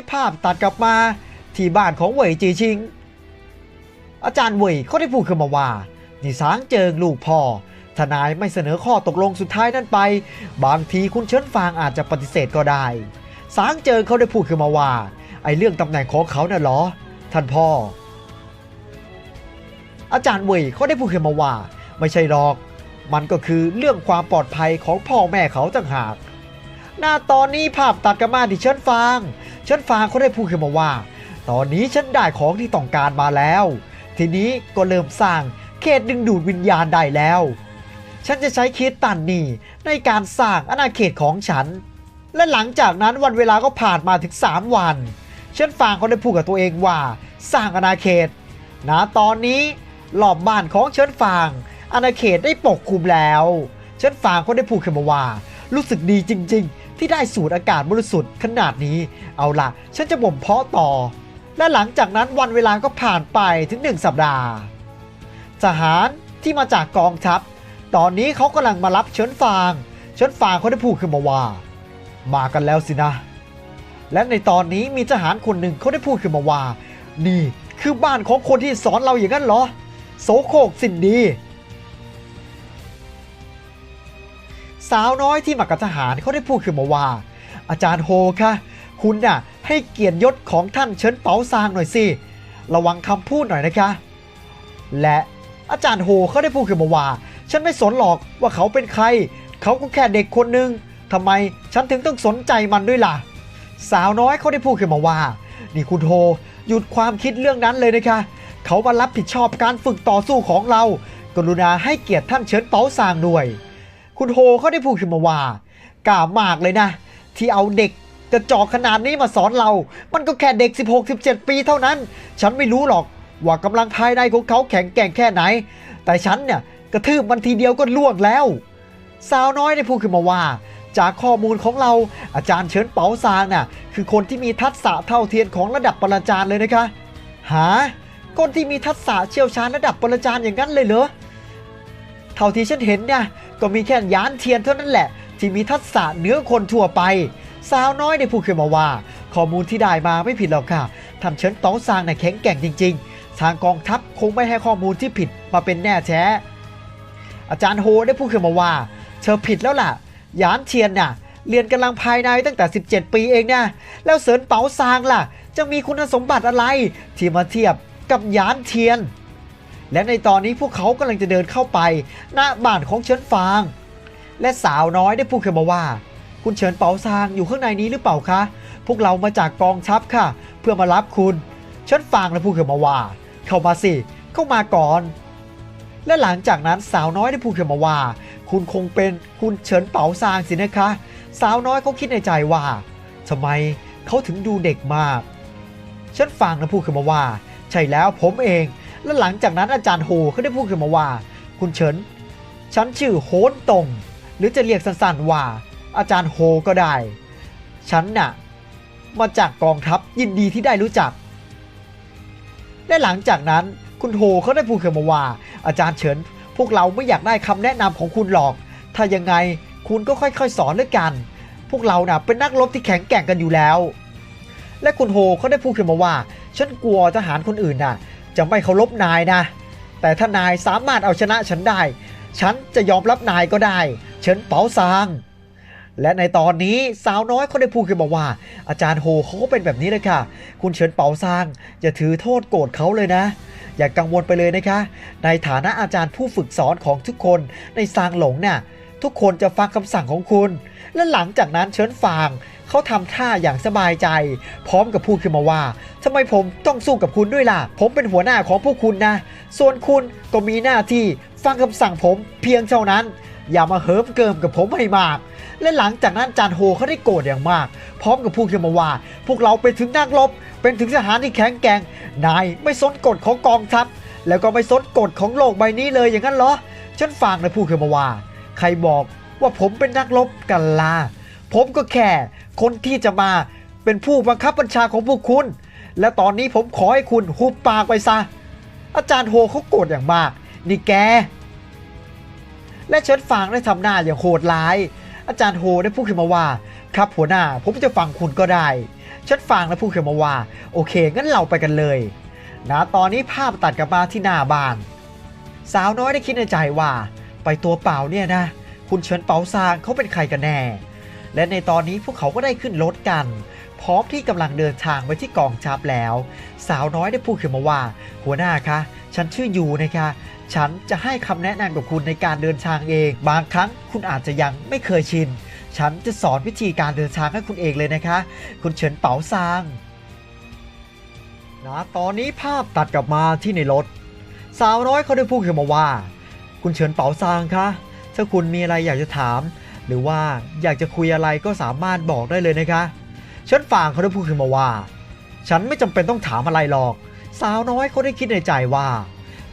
้ภาพตัดกลับมาที่บ้านของเหวยจีชิง อาจารย์เหวยเขาได้พูดขึ้นมาว่านี่สางเจิงลูกพ่อทนายไม่เสนอข้อตกลงสุดท้ายนั้นไป บางทีคุณเชิญฟางอาจจะปฏิเสธก็ได้ สางเจิงเขาได้พูดขึ้นมาว่า ไอ้เรื่องตำแหน่งของเขาน่ะหรอ ท่านพ่อ อาจารย์เหวยเขาได้พูดขึ้นมาว่า ไม่ใช่หรอก มันก็คือเรื่องความปลอดภัยของพ่อแม่เขาต่างหากหน้าตอนนี้ภาพตัดกันมาที่เชิญฟาง เชิญฟางเขาได้พูดขึ้นมาว่า ตอนนี้ฉันได้ของที่ต้องการมาแล้ว ทีนี้ก็เริ่มสร้างเขตดึงดูดวิญญาณได้แล้ว ฉันจะใช้คิดตันนี่ในการสร้างอาณาเขตของฉัน และหลังจากนั้นวันเวลาก็ผ่านมาถึง 3 วันเชิญฟางเขาได้พูดกับตัวเองว่า สร้างอาณาเขตณตอนนี้รอบบ้านของเชิญฟางอาณาเขตได้ปกคลุมแล้ว เชิญฟางเขาได้พูดขึ้นมาว่า รู้สึกดีจริง ๆ ที่ได้สูดอากาศบริสุทธิ์ขนาดนี้ เอาล่ะฉันจะบ่มเพาะต่อ และหลังจากนั้นวันเวลาก็ผ่านไปถึงหนึ่งสัปดาห์ทหารที่มาจากกองทัพ ตอนนี้เขากำลังมารับเชิญฟาง เชิญฟางเขาได้พูดขึ้นมาว่า มากันแล้วสินะ และในตอนนี้มีทหารคนหนึ่งเขาได้พูดขึ้นมาว่า นี่คือบ้านของคนที่สอนเราอย่างนั้นเหรอ โสโครกสินดี สาวน้อยที่มากับทหารเขาได้พูดขึ้นมาว่า อาจารย์โฮคะคุณน่ะให้เกียรติยศของท่านเฉินเปาซางหน่อยสิ ระวังคำพูดหน่อยนะคะ และอาจารย์โฮเขาได้พูดขึ้นมาว่า ฉันไม่สนหรอกว่าเขาเป็นใคร เขาก็แค่เด็กคนหนึ่งทำไมฉันถึงต้องสนใจมันด้วยล่ะ สาวน้อยเขาได้พูดขึ้นมาว่า นี่คุณโฮหยุดความคิดเรื่องนั้นเลยนะคะ เขามารับผิดชอบการฝึกต่อสู้ของเรา กรุณาให้เกียรติท่านเฉินเปาซางด้วย คุณโฮเขาได้พูดขึ้นมาว่ากล้ามากเลยนะ ที่เอาเด็กกระจอกขนาดนี้มาสอนเรา มันก็แค่เด็ก 16-17 ปีเท่านั้น ฉันไม่รู้หรอกว่ากำลังภายในของเขาแข็งแกร่งแค่ไหน แต่ฉันเนี่ยกระทืบมันทีเดียวก็ล่วงแล้ว สาวน้อยได้พูดขึ้นมาว่า จากข้อมูลของเราอาจารย์เฉินเปาซางน่ะคือคนที่มีทักษะเท่าเทียมของระดับปรจารย์เลยนะคะ หา คนที่มีทักษะเชี่ยวชาญระดับปรจารย์อย่างนั้นเลยเหรอ เท่าที่ฉันเห็นเนี่ย ก็มีแค่ยานเทียนเท่านั้นแหละ ที่มีทักษะเหนือคนทั่วไป สาวน้อยได้พูดขึ้นมาว่า ข้อมูลที่ได้มาไม่ผิดหรอกค่ะท่าเฉินตองซางในแข็งแกร่งจริง ๆ ทางกองทัพคงไม่ให้ข้อมูลที่ผิดมาเป็นแน่แท้ อาจารย์โฮได้พูดขึ้นมาว่า เธอผิดแล้วล่ะหยานเทียนน่ะเรียนกำลังภายในตั้งแต่ 17 ปีเองนะแล้วเสรินเป๋าซางล่ะจะมีคุณสมบัติอะไรที่มาเทียบกับหยานเทียน และในตอนนี้พวกเขากำลังจะเดินเข้าไปหน้าบ้านของเฉินฟาง และสาวน้อยได้พูดขึ้นมาว่า คุณเฉินเปาซางอยู่ข้างในนี้หรือเปล่าคะ พวกเรามาจากกองทัพค่ะ เพื่อมารับคุณเฉินฟางและพูดขึ้นมาว่า เข้ามาสิ เข้ามาก่อน และหลังจากนั้นสาวน้อยได้พูดขึ้นมาว่า คุณคงเป็นคุณเฉินเปาซางสินะคะ สาวน้อยเขาคิดในใจว่าทำไมเขาถึงดูเด็กมากฉันฟังและพูดขึ้นมาว่า ใช่แล้วผมเอง และหลังจากนั้นอาจารย์โฮเขาได้พูดขึ้นมาว่า คุณเฉิน ฉันชื่อโฮนตง หรือจะเรียกสั้นๆว่า อาจารย์โฮก็ได้ ฉันน่ะ มาจากกองทัพยินดีที่ได้รู้จัก และหลังจากนั้นคุณโฮเขาได้พูดขึ้นมาว่า อาจารย์เฉิน พวกเราไม่อยากได้คำแนะนำของคุณหรอก ถ้ายังไงคุณก็ค่อยๆสอนด้วยกัน พวกเราน่ะเป็นนักรบที่แข็งแกร่งกันอยู่แล้ว และคุณโฮเขาได้พูดขึ้นมาว่า ฉันกลัวทหารคนอื่นน่ะ จะไม่เคารพนายนะ แต่ถ้านายสามารถเอาชนะฉันได้ ฉันจะยอมรับนายก็ได้ เฉินเป๋าซาง และในตอนนี้สาวน้อยเขาได้พูดขึ้นมาว่า อาจารย์โฮเขาก็เป็นแบบนี้เลยค่ะ คุณเฉินเป๋าซางอย่าถือโทษโกรธเขาเลยนะ อย่ากกังวลไปเลยนะคะ ในฐานะอาจารย์ผู้ฝึกสอนของทุกคนในซางหลงเนี่ย ทุกคนจะฟังคำสั่งของคุณ และหลังจากนั้นเฉินฟางเขาทำท่าอย่างสบายใจ พร้อมกับพูดขึ้นมาว่าทำไมผมต้องสู้กับคุณด้วยล่ะ ผมเป็นหัวหน้าของพวกคุณนะ ส่วนคุณก็มีหน้าที่ฟังคำสั่งผมเพียงเท่านั้น อย่ามาเหิมเกิมกับผมให้มาก และหลังจากนั้นจานโฮเขาได้โกรธอย่างมาก พร้อมกับพูดขึ้นมาว่า พวกเราเป็นถึงนักรบ เป็นถึงทหารที่แข็งแกร่ง นายไม่สนกฎของกองทัพ แล้วก็ไม่สนกฎของโลกใบนี้เลยอย่างนั้นเหรอ ฉันฟังและพูดขึ้นมาว่า ใครบอกว่าผมเป็นนักรบกันล่ะผมก็แค่คนที่จะมาเป็นผู้บังคับบัญชาของพวกคุณ และตอนนี้ผมขอให้คุณหุบปากไปซะ อาจารย์โฮเขาโกรธอย่างมาก นี่แก และเชิญฟางได้ทำหน้าอย่างโหดร้าย อาจารย์โฮได้พูดขึ้นมาว่า ครับหัวหน้าผมจะฟังคุณก็ได้ฉันฟังแล้พูดขึ้นมาว่า โอเคงั้นเราไปกันเลยนะตอนนี้ภาพตัดกลับมาที่หน้าบ้าน สาวน้อยได้คิดในใจว่า ไปตัวเปล่าเนี่ยนะ คุณเฉินเปาซางเขาเป็นใครกันแน่ และในตอนนี้พวกเขาก็ได้ขึ้นรถกัน พร้อมที่กำลังเดินทางไปที่กองทัพแล้ว สาวน้อยได้พูดขึ้นมาว่า หัวหน้าคะ ฉันชื่อยูนะคะ ฉันจะให้คำแนะนำกับคุณในการเดินทางเอง บางครั้งคุณอาจจะยังไม่เคยชิน ฉันจะสอนวิธีการเดินทางให้คุณเองเลยนะคะ คุณเฉินเปาซางนะตอนนี้ภาพตัดกลับมาที่ในรถ สาวน้อยเขาได้พูดขึ้นมาว่า คุณเฉินเป๋าซางคะถ้าคุณมีอะไรอยากจะถาม หรือว่าอยากจะคุยอะไรก็สามารถบอกได้เลยนะคะ ฉันฟางเขาได้พูดขึ้นมาว่า ฉันไม่จำเป็นต้องถามอะไรหรอก สาวน้อยเขาได้คิดในใจว่า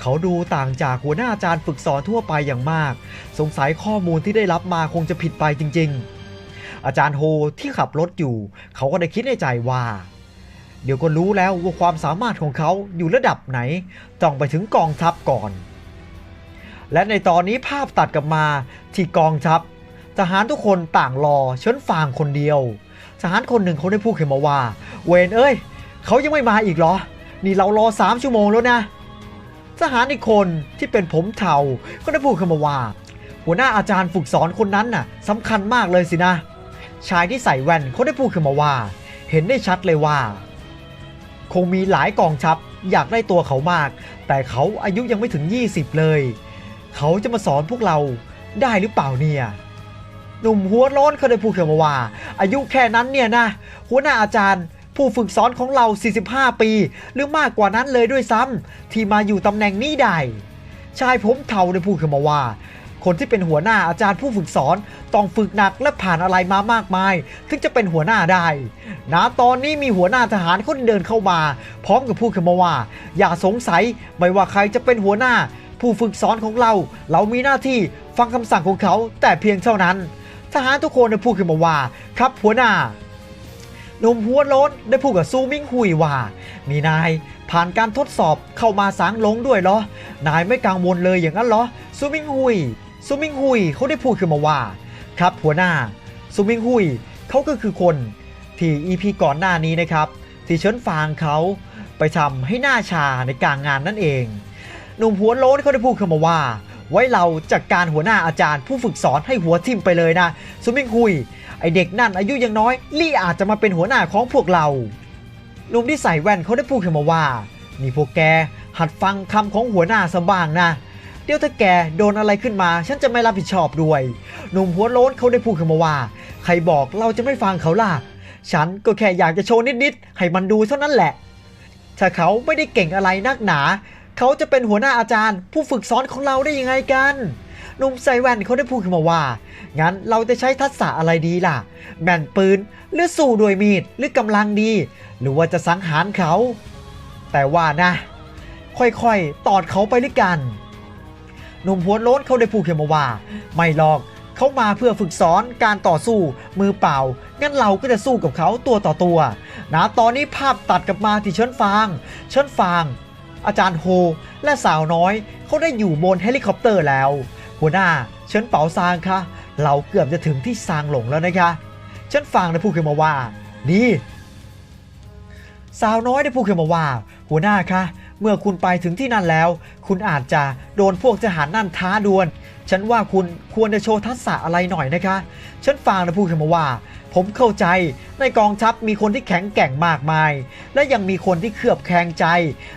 เขาดูต่างจากหัวหน้าอาจารย์ฝึกสอนทั่วไปอย่างมาก สงสัยข้อมูลที่ได้รับมาคงจะผิดไปจริง ๆ อาจารย์โฮที่ขับรถอยู่ เขาก็ได้คิดในใจว่า เดี๋ยวก็รู้แล้วว่าความสามารถของเขาอยู่ระดับไหน ต้องไปถึงกองทัพก่อน และในตอนนี้ภาพตัดกลับมาที่กองทัพทหารทุกคนต่างรอเชิญฟางคนเดียวทหารคนหนึ่งเขาได้พูดขึ้นมาว่า เวนเอ้ยเขายังไม่มาอีกเหรอ นี่เรารอสามชั่วโมงแล้วนะ ทหารอีกคนที่เป็นผมเทาก็ได้พูดขึ้นมาว่า หัวหน้าอาจารย์ฝึกสอนคนนั้นน่ะสำคัญมากเลยสินะ ชายที่ใส่แว่นเขาได้พูดขึ้นมาว่า เห็นได้ชัดเลยว่า คงมีหลายกองทัพอยากได้ตัวเขามาก แต่เขาอายุยังไม่ถึง 20 เลย เขาจะมาสอนพวกเราได้หรือเปล่าเนี่ยหนุ่มหัวโล้นเขาได้พูดเขึ้นมาว่า อายุแค่นั้นเนี่ยนะ หัวหน้าอาจารย์ผู้ฝึกสอนของเรา 45 ปี หรือมากกว่านั้นเลยด้วยซ้ำที่มาอยู่ตำแหน่งนี้ได้ชายผมเทาได้พูดขึ้นมาว่า คนที่เป็นหัวหน้าอาจารย์ผู้ฝึกสอนต้องฝึกหนักและผ่านอะไรมามากมาย ถึงจะเป็นหัวหน้าได้นะตอนนี้มีหัวหน้าทหารคนเดินเข้ามา พร้อมกับพูดขึ้นมาว่า อย่าสงสัยไม่ว่าใครจะเป็นหัวหน้า ผู้ฝึกสอนของเรา เรามีหน้าที่ฟังคำสั่งของเขาแต่เพียงเท่านั้น ทหารทุกคนได้พูดขึ้นมาว่า ครับหัวหน้าหนุ่มหัวโล้นได้พูดกับซูมิงหุยว่า นี่นายผ่านการทดสอบเข้ามาสางลงด้วยเหรอ นายไม่กังวลเลยอย่างนั้นเหรอ ซูมิงหุย ซูมิงหุยเขาได้พูดขึ้นมาว่า ครับหัวหน้า ซูมิงหุยเขาก็คือคนที่ EP ก่อนหน้านี้นะครับ ที่เชิญฟางเขาไปทำให้หน้าชาในกลางงานนั่นเอง หนุ่มหัวโล้นเขาได้พูดขึ้นมาว่า ไว้เราจัดกการหัวหน้าอาจารย์ผู้ฝึกสอนให้หัวทิ่มไปเลยนะซูมิงหุย ไอเด็กนั่นอายุยังน้อย ลี่อาจจะมาเป็นหัวหน้าของพวกเราหนุ่มที่ใส่แว่นเขาได้พูดขึ้นมาว่า นี่พวกแกหัดฟังคำของหัวหน้าสบ้างนะ เดี๋ยวถ้าแกโดนอะไรขึ้นมา ฉันจะไม่รับผิดชอบด้วย หนุ่มหัวโล้นเขาได้พูดขึ้นมาว่า ใครบอกเราจะไม่ฟังเขาล่ะ ฉันก็แค่อยากจะโชว์นิดๆ ให้มันดูเท่านั้นแหละ ถ้าเขาไม่ได้เก่งอะไรนักหนา เขาจะเป็นหัวหน้าอาจารย์ ผู้ฝึกสอนของเราได้ยังไงกันหนุ่มใส่แว่นเขาได้พูดขึ้นมาว่า งั้นเราจะใช้ทักษะอะไรดีล่ะ แม่นปืน หรือสู้ด้วยมีด หรือกำลังดี หรือว่าจะสังหารเขา แต่ว่านะ ค่อยๆ ตอดเขาไปด้วยกัน หนุ่มหัวโล้นเขาได้พูดขึ้นมาว่า ไม่หรอก เขามาเพื่อฝึกสอนการต่อสู้ มือเปล่า งั้นเราก็จะสู้กับเขาตัวต่อตัว นะ ตอนนี้ภาพตัดกลับมาที่เชิญฟาง เชิญฟาง อาจารย์โฮ และสาวน้อยเขาได้อยู่บนเฮลิคอปเตอร์แล้ว หัวหน้าเชิญเป๋าซางคะเราเกือบจะถึงที่ซางหลงแล้วนะคะเชิญฟางได้พูดขึ้นมาว่า นี่สาวน้อยได้พูดขึ้นมาว่า หัวหน้าคะเมื่อคุณไปถึงที่นั่นแล้ว คุณอาจจะโดนพวกทหารนั่นท้าดวล ฉันว่าคุณควรจะโชว์ทักษะอะไรหน่อยนะคะ ฉันฟังนะพูดขึ้นมาว่า ผมเข้าใจในกองทัพมีคนที่แข็งแกร่งมากมาย และยังมีคนที่เคลือบแคลงใจ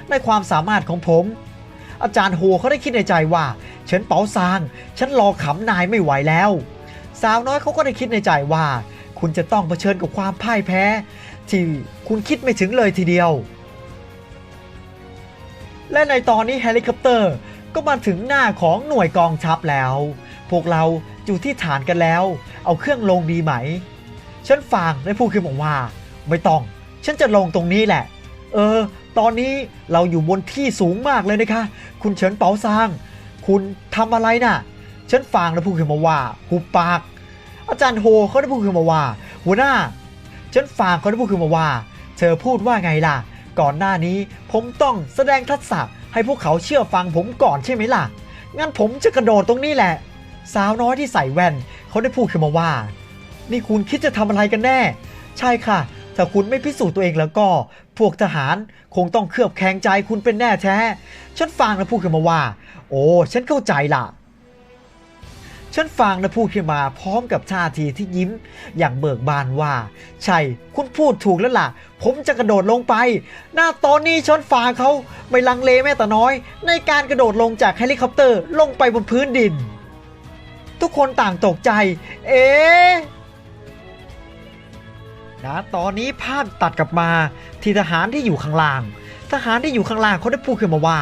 ในความสามารถของผม อาจารย์โฮเขาได้คิดในใจว่าฉันเป๋าซางฉันรอขำนายไม่ไหวแล้ว สาวน้อยเขาก็ได้คิดในใจว่า คุณจะต้องเผชิญกับความพ่ายแพ้ ที่คุณคิดไม่ถึงเลยทีเดียว และในตอนนี้เฮลิคอปเตอร์ก็มาถึงหน้าของหน่วยกองทัพแล้ว พวกเราอยู่ที่ฐานกันแล้ว เอาเครื่องลงดีไหม ฉันฟังได้พูดขึ้นบอกว่า ไม่ต้อง ฉันจะลงตรงนี้แหละ เออ ตอนนี้เราอยู่บนที่สูงมากเลยนะคะ คุณเฉินเปาซาง คุณทำอะไรน่ะ ฉันฟังได้พูดขึ้นมาว่าหุบปาก อาจารย์โฮเขาได้พูดขึ้นมาว่า หัวหน้า ฉันฟังเขาได้พูดขึ้นมาว่า เธอพูดว่าไงล่ะ ก่อนหน้านี้ผมต้องแสดงทักษะให้พวกเขาเชื่อฟังผมก่อนใช่ไหมล่ะ งั้นผมจะกระโดดตรงนี้แหละ สาวน้อยที่ใส่แว่นเขาได้พูดขึ้นมาว่า นี่คุณคิดจะทำอะไรกันแน่ ใช่ค่ะ ถ้าคุณไม่พิสูจน์ตัวเองแล้วก็ พวกทหารคงต้องเคลือบแคลงใจคุณเป็นแน่แท้ ฉันฟังแล้วพูดขึ้นมาว่า โอ้ ฉันเข้าใจละฉันฟังและพูดขึ้นมาพร้อมกับท่าทีที่ยิ้ม อย่างเบิกบานว่า ใช่คุณพูดถูกแล้วล่ะ ผมจะกระโดดลงไป หน้าตอนนี้ฉันฟังเขาไม่ลังเลแม้แต่น้อย ในการกระโดดลงจากเฮลิคอปเตอร์ลงไปบนพื้นดิน ทุกคนต่างตกใจ เอ๊ะ นะ ตอนนี้ภาพตัดกลับมาที่ทหารที่อยู่ข้างล่าง ทหารที่อยู่ข้างล่างเขาได้พูดขึ้นมาว่า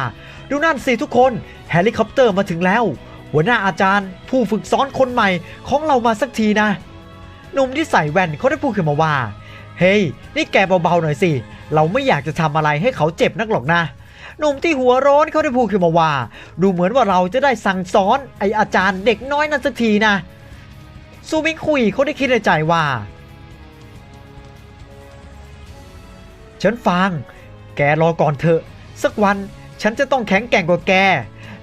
ดูนั่นสิทุกคนเฮลิคอปเตอร์มาถึงแล้ว หัวหน้าอาจารย์ ผู้ฝึกสอนคนใหม่ของเรามาสักทีนะหนุ่มที่ใส่แว่นเขาได้พูดขึ้นมาว่า เฮ้ยนี่แกเบาๆหน่อยสิ เราไม่อยากจะทำอะไรให้เขาเจ็บนักหรอกนะหนุ่มที่หัวร้อนเขาได้พูดขึ้นมาว่า ดูเหมือนว่าเราจะได้สั่งสอนไออาจารย์เด็กน้อยนั้นสักทีนะซูมิงคุยเขาได้คิดในใจว่า ฉันฟังแกรอก่อนเถอะ สักวันฉันจะต้องแข็งแกร่งกว่าแก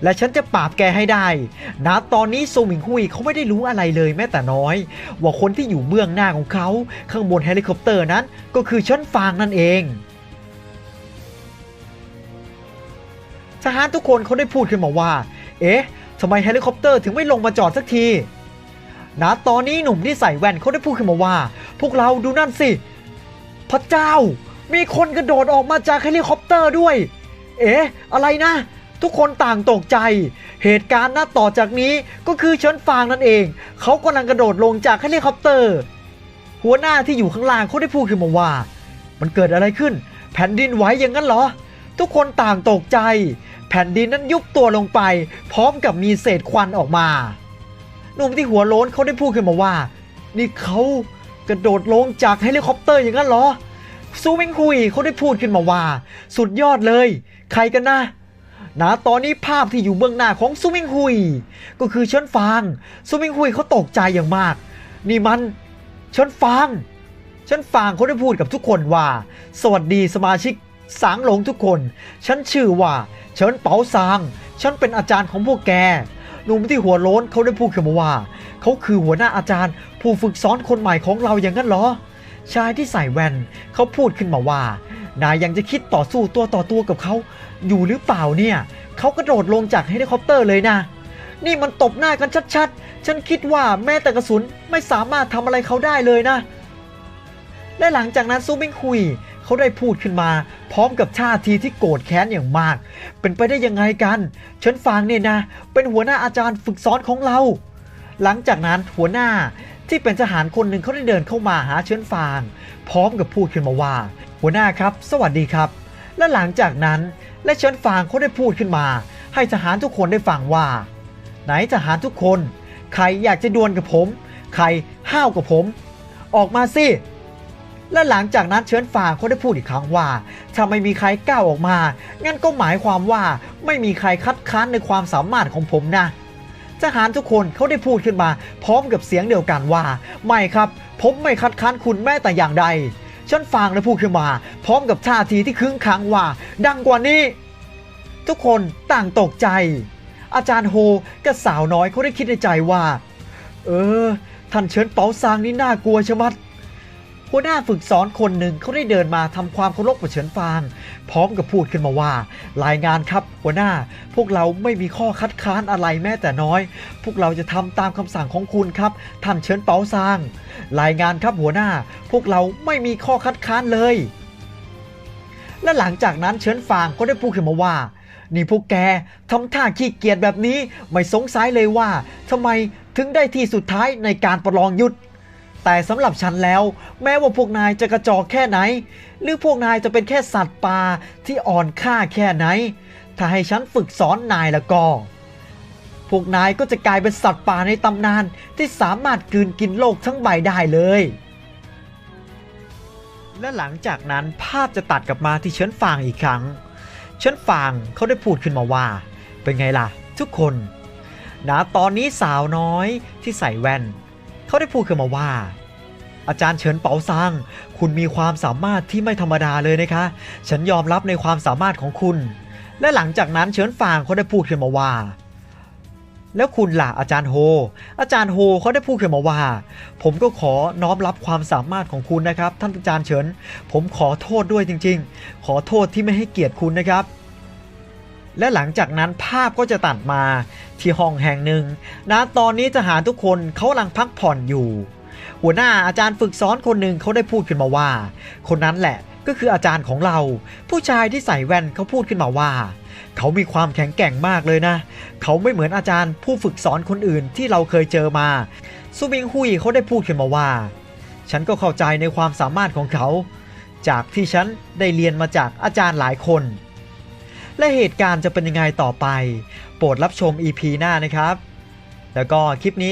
และฉันจะปราบแกให้ได้นะตอนนี้โซมิงฮุยเขาไม่ได้รู้อะไรเลยแม้แต่น้อย ว่าคนที่อยู่เบื้องหน้าของเขาข้างบนเฮลิคอปเตอร์นั้นก็คือฉันฟางนั่นเองทหารทุกคนเขาได้พูดขึ้นมาว่า เอ๊ะทำไมเฮลิคอปเตอร์ถึงไม่ลงมาจอดสักทีนะตอนนี้หนุ่มที่ใส่แว่นเขาได้พูดขึ้นมาว่า พวกเราดูนั่นสิ พระเจ้า มีคนกระโดดออกมาจากเฮลิคอปเตอร์ด้วย เอ๊ะ อะไรนะ ทุกคนต่างตกใจ เหตุการณ์นัดต่อจากนี้ก็คือเฉินฟางนั่นเอง เขากำลังกระโดดลงจากเฮลิคอปเตอร์ หัวหน้าที่อยู่ข้างล่างเขาได้พูดขึ้นมาว่า มันเกิดอะไรขึ้น แผ่นดินไหวอย่างนั้นเหรอ ทุกคนต่างตกใจ แผ่นดินนั้นยุบตัวลงไป พร้อมกับมีเศษควันออกมาหนุ่มที่หัวโล้นเขาได้พูดขึ้นมาว่า นี่เขากระโดดลงจากเฮลิคอปเตอร์อย่างนั้นเหรอ ซูมิงคุยเขาได้พูดขึ้นมาว่า สุดยอดเลย ใครกันนะนะตอนนี้ภาพที่อยู่เบื้องหน้าของซูมิงคุย ก็คือเชิญฟางซูมิงคุยเขาตกใจอย่างมาก นี่มันเชิญฟางเชิญฟางเขาได้พูดกับทุกคนว่า สวัสดีสมาชิกสางหลงทุกคน ฉันชื่อว่าเฉินเปาซาง ฉันเป็นอาจารย์ของพวกแก หนุ่มที่หัวโล้นเขาได้พูดขึ้นมาว่า เขาคือหัวหน้าอาจารย์ ผู้ฝึกสอนคนใหม่ของเราอย่างนั้นเหรอ ชายที่ใส่แว่นเขาพูดขึ้นมาว่า นายยังจะคิดต่อสู้ตัวต่อตัวกับเขาอยู่หรือเปล่าเนี่ยเขากระโดดลงจากเฮลิคอปเตอร์เลยนะ นี่มันตบหน้ากันชัดๆ ฉันคิดว่าแม้แต่กระสุนไม่สามารถทำอะไรเขาได้เลยนะ และหลังจากนั้นซูบิงคุยเขาได้พูดขึ้นมา พร้อมกับท่าทีที่โกรธแค้นอย่างมาก เป็นไปได้ยังไงกันฉันฟังเนี่ยนะ เป็นหัวหน้าอาจารย์ฝึกสอนของเรา หลังจากนั้นหัวหน้า ที่เป็นทหารคนหนึ่งเขาได้เดินเข้ามาหาเชิญฟาง พร้อมกับพูดขึ้นมาว่า หัวหน้าครับ สวัสดีครับ และหลังจากนั้น และเชิญฟางเขาได้พูดขึ้นมา ให้ทหารทุกคนได้ฟังว่า ไหนทหารทุกคน ใครอยากจะดวลกับผม ใครห้าวกับผม ออกมาสิและหลังจากนั้นเชิญฟางเขาได้พูดอีกครั้งว่าถ้าไม่มีใครก้าวออกมา งั้นก็หมายความว่าไม่มีใครคัดค้านในความสามารถของผมนะ ทหารทุกคนเขาได้พูดขึ้นมา พร้อมกับเสียงเดียวกันว่า ไม่ครับ ผมไม่คัดค้านคุณแม้แต่อย่างใด ฉันฟังและพูดขึ้นมา พร้อมกับท่าทีที่คึ้งขังว่า ดังกว่านี้ ทุกคนต่างตกใจ อาจารย์โฮกับสาวน้อยเขาได้คิดในใจว่า เออ ท่านเฉินเปาซางนี่น่ากลัวชะมัดหัวหน้าฝึกสอนคนหนึ่งเขาได้เดินมาทำความเคารพกับเฉินฟาง พร้อมกับพูดขึ้นมาว่า รายงานครับหัวหน้า พวกเราไม่มีข้อคัดค้านอะไรแม้แต่น้อย พวกเราจะทำตามคำสั่งของคุณครับท่านเฉินเปาซาง รายงานครับหัวหน้า พวกเราไม่มีข้อคัดค้านเลย และหลังจากนั้นเฉินฟางก็ได้พูดขึ้นมาว่านี่พวกแกทำท่าขี้เกียจแบบนี้ ไม่สงสัยเลยว่าทำไมถึงได้ที่สุดท้ายในการประลองยุทธ แต่สำหรับฉันแล้ว แม้ว่าพวกนายจะกระจอกแค่ไหน หรือพวกนายจะเป็นแค่สัตว์ป่าที่อ่อนค่าแค่ไหน ถ้าให้ฉันฝึกสอนนายล้วก็ พวกนายก็จะกลายเป็นสัตว์ป่าในตำนานที่สามารถกืนกินโลกทั้งใบได้เลย และหลังจากนั้นภาพจะตัดกลับมาที่เชิญฟางอีกครั้ง เชิญฟางเขาได้พูดขึ้นมาว่า เป็นไงล่ะ ทุกคนนะตอนนี้สาวน้อยที่ใส่แว่น เขาได้พูดขึ้นมาว่า อาจารย์เฉินเปาซังคุณมีความสามารถที่ไม่ธรรมดาเลยนะคะ ฉันยอมรับในความสามารถของคุณ และหลังจากนั้นเฉินฟางเขาได้พูดขึ้นมาว่า แล้วคุณล่ะอาจารย์โฮ อาจารย์โฮเขาได้พูดขึ้นมาว่า ผมก็ขอน้อมรับความสามารถของคุณนะครับ ท่านอาจารย์เฉิน ผมขอโทษด้วยจริง ๆ ขอโทษที่ไม่ให้เกียรติคุณนะครับ และหลังจากนั้นภาพก็จะตัดมาที่ห้องแห่งหนึ่งนะตอนนี้ทหารทุกคนเขากำลังพักผ่อนอยู่ หัวหน้าอาจารย์ฝึกสอนคนหนึ่งเขาได้พูดขึ้นมาว่า คนนั้นแหละก็คืออาจารย์ของเรา ผู้ชายที่ใส่แว่นเขาพูดขึ้นมาว่า เขามีความแข็งแกร่งมากเลยนะ เขาไม่เหมือนอาจารย์ผู้ฝึกสอนคนอื่นที่เราเคยเจอมาซูบิงฮุยเขาได้พูดขึ้นมาว่า ฉันก็เข้าใจในความสามารถของเขา จากที่ฉันได้เรียนมาจากอาจารย์หลายคน และเหตุการณ์จะเป็นยังไงต่อไป โปรดรับชม EP หน้านะครับ แล้วก็คลิปนี้นะ